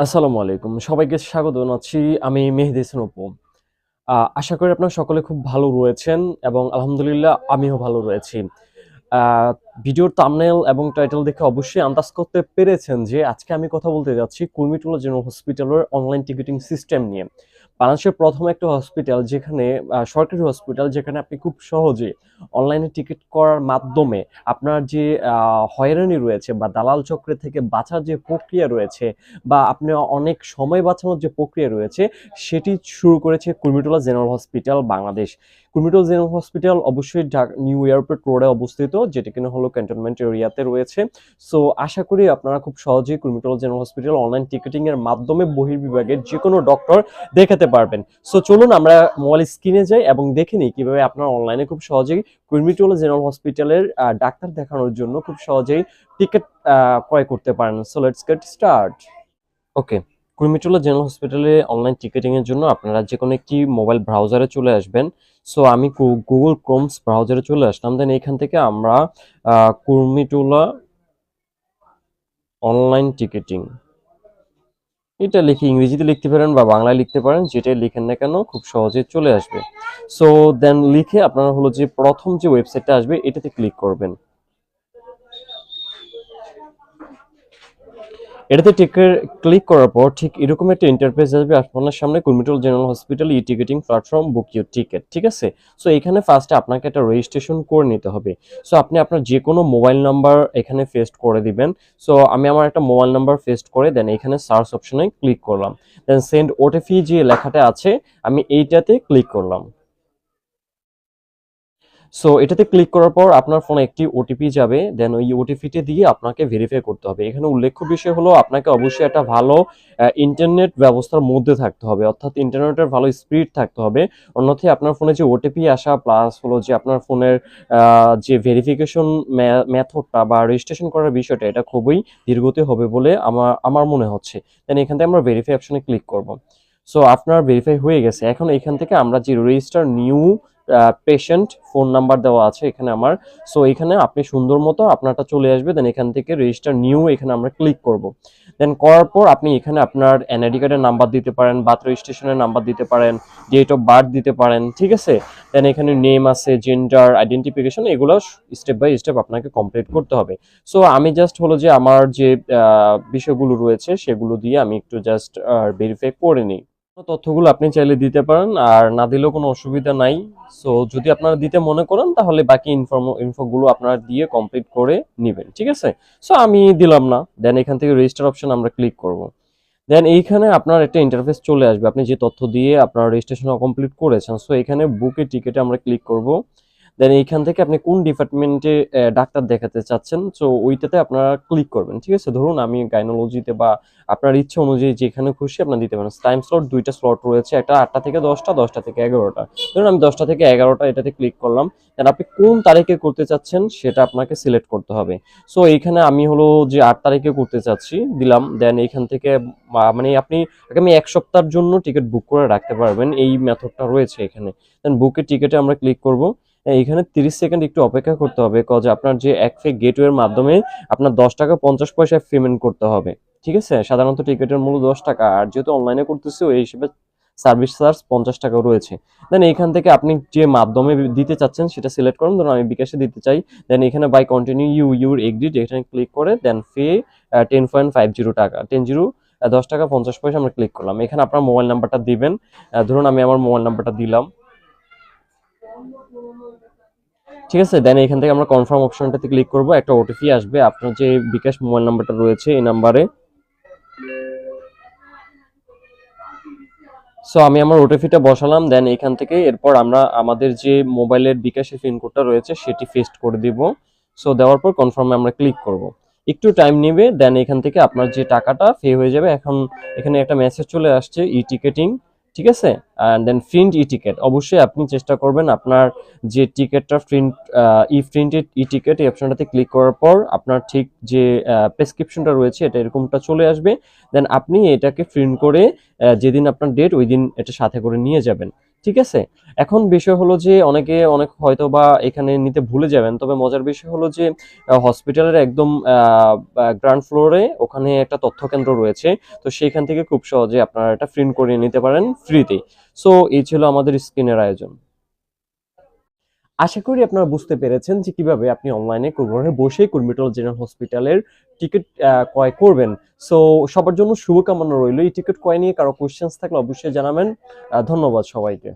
আসসালামু আলাইকুম। সবাইকে স্বাগত জানাচ্ছি আমি মেহেদি হাসান আশা করি আপনারা সকলে খুব ভালো রয়েছেন এবং আলহামদুলিল্লাহ আমিও ভালো রয়েছি। ভিডিওর তামনেল এবং টাইটেল দেখে অবশ্যই আন্দাজ করতে পেরেছেন যে আজকে আমি কথা বলতে যাচ্ছি কুর্মিটোলা জেনারেল হসপিটালের অনলাইন টিকিটিং সিস্টেম নিয়ে। বাংলাদেশের প্রথম একটা হসপিটাল যেখানে সরকারি হসপিটাল যেখানে আপনি খুব সহজে অনলাইনে টিকিট করার মাধ্যমে আপনার যে হয়রানি রয়েছে বা দালাল চক্রে থেকে বাঁচার যে প্রক্রিয়া রয়েছে বা আপনি অনেক সময় বাঁচানোর যে প্রক্রিয়া রয়েছে, সেটি শুরু করেছে Kurmitola general hospital Bangladesh Kurmitola general hospital অবশ্যই নিউ এয়ারপোর্ট রোডে অবস্থিত, যেটি কিনা হলো ক্যান্টনমেন্ট এরিয়াতে রয়েছে। সো আশা করি আপনারা খুব সহজেই Kurmitola general hospital online ticketing এর মাধ্যমে বহির্বিভাগের যে কোনো ডক্টর দেখাতে পারবেন। সো চলুন আমরা মোবাইল স্ক্রিনে যাই এবং দেখে নিই কীভাবে আপনারা অনলাইনে খুব সহজেই কুর্মিটোলা জেনারেল হসপিটালের ডাক্তার দেখানোর জন্য খুব সহজেই টিকিট ক্রয় করতে পারেন। So let's get start okay Kurmitola general হসপিটালে অনলাইন টিকিটিং এর জন্য আপনারা যে কোনো একটি মোবাইল ব্রাউজারে চলে আসবেন। সো আমি গুগল ক্রোমস ব্রাউজারে চলে আসলাম। দেন এখান থেকে আমরা কুর্মিটোলা অনলাইন টিকিটিং এটা লিখে ইংরেজিতে লিখতে পারেন বা বাংলায় লিখতে পারেন, যেটাই লিখেন না কেন খুব সহজে চলে আসবে। সো দেন লিখে আপনারা হলো যে প্রথম যে ওয়েবসাইটটা আসবে, এটাতে ক্লিক করবেন। এটাতে টিকেট ক্লিক করার পর ঠিক এরকম একটা ইন্টারফেস আসবে আপনার সামনে Kurmitola general hospital e ticketing platform book your ticket ঠিক আছে? সো এখানে ফার্স্টে আপনাকে একটা রেজিস্ট্রেশন করে নিতে হবে। সো আপনি আপনার যে কোনো মোবাইল নাম্বার এখানে ফেস্ট করে দিবেন। সো আমি আমার একটা মোবাইল নাম্বার ফেস্ট করে দেন এখানে সার্চ অপশনে ক্লিক করলাম। দেন সেন্ড ওটিপি যে লেখাটা আছে, আমি এইটাতে ক্লিক করলাম। সো এটাতে ক্লিক করার পর আপনার ফোনে একটি ওটিপি যাবে দেন ওই ওটিপিটি দিয়ে আপনাকে ভেরিফাই করতে হবে। এখানে উল্লেখ্য বিষয় হলো, আপনাকে অবশ্যই একটা ভালো ইন্টারনেট ব্যবস্থার মধ্যে থাকতে হবে। অর্থাৎ ইন্টারনেটের ভালো স্পিড থাকতে হবে। অন্যথায় আপনার ফোনে যে ওটিপি আসা প্লাস হলো যে আপনার ফোনের যে ভেরিফিকেশন মেথডটা বা রেজিস্ট্রেশন করার বিষয়টা, এটা খুবই ধীরগতি হবে বলে আমার আমার মনে হচ্ছে। দেন এখান থেকে আমরা ভেরিফাই অপশনে ক্লিক করব। সো আপনার ভেরিফাই হয়ে গেছে। এখন এখান থেকে আমরা যে register new patient phone number দেওয়া আছে এখানে আমার। সো এখানে আপনি সুন্দর মতো আপনারটা চলে আসবে দেন এখান থেকে রেজিস্টার নিউ এখানে আমরা ক্লিক করব। দেন করার পর আপনি এখানে আপনার এনআইডি কার্ডের নাম্বার দিতে পারেন বার্থ রেজিস্ট্রেশনের নাম্বার দিতে পারেন ডেট অফ বার্থ দিতে পারেন, ঠিক আছে? দেন এখানে নেম আছে জেন্ডার আইডেন্টিফিকেশন এগুলো স্টেপ বাই স্টেপ আপনাকে কমপ্লিট করতে হবে। সো আমি জাস্ট হলো যে আমার যে বিষয়গুলো রয়েছে সেগুলো দিয়ে আমি একটু জাস্ট ভেরিফাই করে নিই। তথ্যগুলো আপনি চাইলে দিতে পারেন, আর না দিলেও কোনো অসুবিধা নাই। সো যদি আপনারা দিতে মনে করেন, তাহলে বাকি ইনফর্ম ইনফোগুলো আপনারা দিয়ে কমপ্লিট করে নেবেন, ঠিক আছে? সো আমি দিলাম না। দেন এখান থেকে রেজিস্টার অপশন আমরা ক্লিক করব। দেন এইখানে আপনার একটা ইন্টারফেস চলে আসবে। আপনি যে তথ্য দিয়ে আপনার রেজিস্ট্রেশন কমপ্লিট করেছেন সো এখানে বুকে টিকেটে আমরা ক্লিক করব। দেন এইখান থেকে আপনি কোন ডিপার্টমেন্টে ডাক্তার দেখাতে চাচ্ছেন? সো ওইটাতে আপনারা ক্লিক করবেন, ঠিক আছে? ধরুন আমি গাইনোলজিতে বা আপনার ইচ্ছে অনুযায়ী যেখানে খুশি আপনার দিতে পারেন। টাইম স্লট দুইটা স্লট রয়েছে, একটা আটটা থেকে দশটা দশটা থেকে এগারোটা। ধরুন আমি দশটা থেকে এগারোটা এটাতে ক্লিক করলাম দেন আপনি কোন তারিখে করতে চাচ্ছেন সেটা আপনাকে সিলেক্ট করতে হবে। সো এইখানে আমি হলো যে আট তারিখে করতে চাচ্ছি, দিলাম দেন এইখান থেকে মানে আপনি আগামী এক সপ্তাহের জন্য টিকিট বুক করে রাখতে পারবেন, এই মেথডটা রয়েছে এখানে। দেন বুকের টিকিটে আমরা ক্লিক করব। এখানে তিরিশ সেকেন্ড একটু অপেক্ষা করতে হবে কজ আপনার যে এক ফে গেটওয়ের মাধ্যমে আপনার দশ টাকা পঞ্চাশ পয়সা পেমেন্ট করতে হবে, ঠিক আছে? সাধারণত টিকিটের মূল্য দশ টাকা, আর যেহেতু অনলাইনে করতেছি, ওই হিসেবে সার্ভিস চার্জ পঞ্চাশ টাকা রয়েছে। দেন এখান থেকে আপনি যে মাধ্যমে দিতে চাচ্ছেন, সেটা সিলেক্ট করুন। ধরুন আমি বিকাশে দিতে চাই দেন এখানে by continue you your agreed এখানে ক্লিক করে then fee ten point five zero টাকা টেন জিরো দশ টাকা পঞ্চাশ পয়সা আমরা ক্লিক করলাম। এখানে আপনার মোবাইল নাম্বারটা দিবেন। ধরুন আমি আমার মোবাইল নাম্বারটা দিলাম। ঠিক আছে দেন এখান থেকে আমরা কনফার্ম অপশনটাতে ক্লিক করব। একটা ওটিপি আসবে। আপনার যে বিকাশ মোবাইল নাম্বারটা রয়েছে এই নাম্বারে। সো আমি আমার ওটিপিটা বসালাম দেন এখান থেকে এরপর আমরা আমাদের যে মোবাইলের বিকাশের পিন কোডটা রয়েছে, সেটি পেস্ট করে দিব। সো দেওয়ার পর কনফার্মে আমরা ক্লিক করব। একটু টাইম নেবে দেন এখান থেকে আপনার যে টাকাটা পে হয়ে যাবে, এখন এখানে একটা মেসেজ চলে আসছে ই টিকেটিং ঠিক আছে? And then print e ticket অবশ্যই আপনি চেষ্টা করবেন আপনার যে টিকেটটা print e printed e ticket এই অপশনটাতে ক্লিক করার পর আপনার ঠিক যে প্রেসক্রিপশনটা রয়েছে এটা এরকমটা চলে আসবে। দেন আপনি এটাকে প্রিন্ট করে যেদিন আপনার ডেট ওই দিন এটা সাথে করে নিয়ে যাবেন। ঠিক আছে? এখন বিষয় হলো যে অনেকে, অনেক হয়তো বা এখানে নিতে ভুলে যাবেন, তবে মজার বিষয় হলো যে হসপিটালের একদম গ্রাউন্ড ফ্লোরে ওখানে একটা তথ্য কেন্দ্র রয়েছে। তো সেইখান থেকে খুব সহজে আপনারা এটা প্রিন্ট করিয়ে নিতে পারেন ফ্রিতে সো এই ছিল আমাদের স্ক্রিনের আয়োজন। আশা করি আপনারা বুঝতে পেরেছেন যে কীভাবে আপনি অনলাইনে ঘরে বসে কুর্মিটল জেনারেল হসপিটালের টিকিট ক্রয় করবেন। সো সবার জন্য শুভকামনা রইল। এই টিকিট ক্রয় নিয়ে কারও কোয়েশ্চেন্স থাকলে অবশ্যই জানাবেন। ধন্যবাদ সবাইকে।